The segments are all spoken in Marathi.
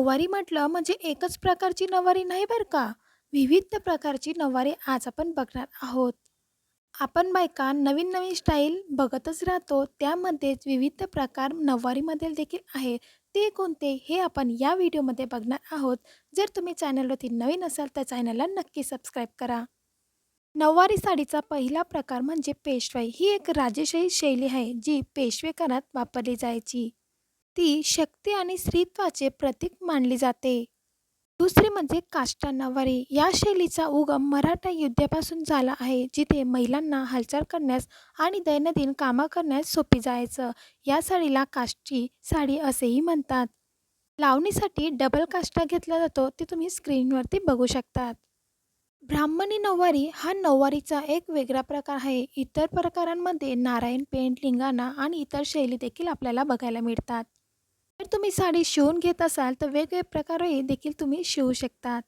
नऊवारी म्हटलं म्हणजे एकच प्रकारची नऊवारी नाही बरं का? विविध प्रकारची नऊवारी आज आपण बघणार आहोत. आपण बायका नवीन नवीन स्टाईल बघतच राहतो. त्यामध्येच विविध प्रकार नऊवारीमध्ये देखील आहे. ते कोणते हे आपण या व्हिडिओमध्ये बघणार आहोत. जर तुम्ही चॅनलवरती नवीन असाल तर चॅनलला नक्की सबस्क्राईब करा. नऊवारी साडीचा पहिला प्रकार म्हणजे पेशवाई. ही एक राजेशाही शैली आहे जी पेशवेकाळात वापरली जायची. ती शक्ती आणि स्त्रीत्वाचे प्रतीक मानली जाते. दुसरी म्हणजे काष्टा नऊवारी या शैलीचा उगम मराठा युद्धापासून झाला आहे जिथे महिलांना हालचाल करण्यास आणि दैनंदिन कामं करण्यास सोपी जायचं. या साडीला काष्टी साडी असेही म्हणतात. लावणीसाठी डबल काष्टा घेतला जातो ते तुम्ही स्क्रीनवरती बघू शकतात. ब्राह्मणी नऊवारी हा नऊवारीचा एक वेगळा प्रकार आहे. इतर प्रकारांमध्ये नारायण पेंट लिंगाणा आणि इतर शैली देखील आपल्याला बघायला मिळतात. जर तुम्ही साडी शिवून घेत असाल तर वेगवेगळे प्रकारही देखील तुम्ही शिवू शकतात.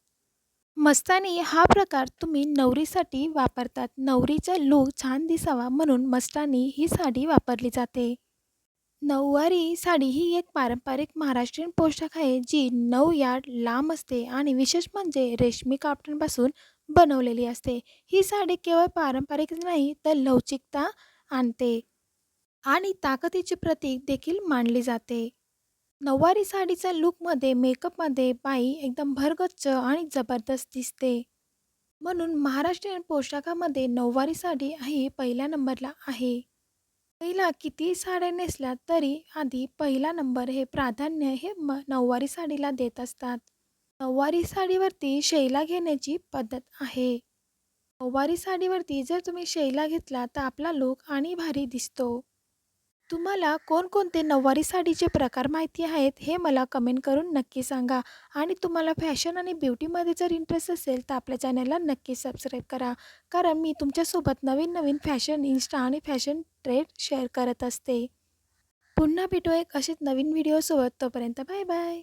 मस्तानी हा प्रकार तुम्ही नवरीसाठी वापरतात. नवरीचा लूक छान दिसावा म्हणून मस्तानी ही साडी वापरली जाते. नऊवारी साडी ही एक पारंपरिक महाराष्ट्रीयन पोशाख आहे जी नऊ यार्ड लांब असते आणि विशेष म्हणजे रेशमी कापडांपासून बनवलेली असते. ही साडी केवळ पारंपरिक नाही तर लवचिकता आणते आणि ताकदीचे प्रतीक देखील मानली जाते. नऊवारी साडीच्या लूकमध्ये मेकअपमध्ये बाई एकदम भरगच्च आणि जबरदस्त दिसते. म्हणून महाराष्ट्रीयन पोशाखामध्ये नऊवारी साडी ही पहिल्या नंबरला आहे. पहिला किती साड्या नेसल्या तरी आधी पहिला नंबर हे प्राधान्य हे म नऊवारी साडीला देत असतात. नऊवारी साडीवरती शैला घेण्याची पद्धत आहे. नऊवारी साडीवरती जर तुम्ही शैला घेतला तर आपला लूक आणि भारी दिसतो. तुम्हाला कोणकोणते नऊवारी साडीचे प्रकार माहिती आहेत हे मला कमेंट करून नक्की सांगा. आणि तुम्हाला फॅशन आणि ब्युटीमध्ये जर इंटरेस्ट असेल तर आपल्या चॅनलला नक्की सबस्क्राईब करा. कारण मी तुमच्यासोबत नवीन नवीन फॅशन इन्स्टा आणि फॅशन ट्रेड शेअर करत असते. पुन्हा भेटू एक असेच नवीन व्हिडिओसोबत तोपर्यंत बाय बाय